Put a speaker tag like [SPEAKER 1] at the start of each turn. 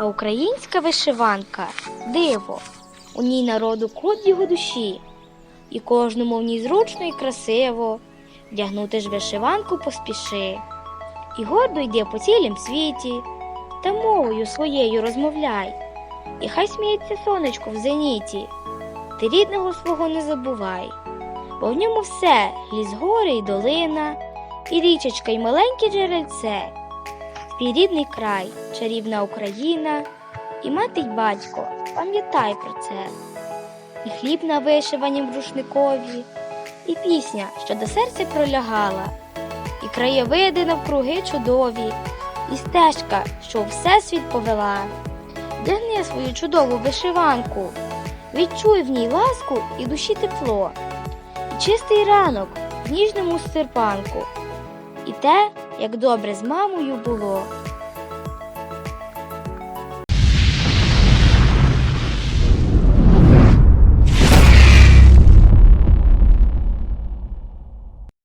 [SPEAKER 1] А українська вишиванка диво. У ній народу код його душі, і кожному в ній зручно і красиво. Вдягнути ж вишиванку поспіши. І гордо йди по цілім світі, та мовою своєю розмовляй. І хай сміється сонечко в зеніті, ти рідного свого не забувай, бо в ньому все ліс гори й долина, і річечка, й маленьке джерельце, твій рідний край, чарівна Україна, і мати й батько, пам'ятай про це. І хліб на вишиванім рушникові, і пісня, що до серця пролягала, і краєвиди навкруги чудові, і стежка, що у всесвіт повела. Дягни свою чудову вишиванку, відчуй в ній ласку і душі тепло, і чистий ранок в ніжному серпанку, і те, як добре з мамою було.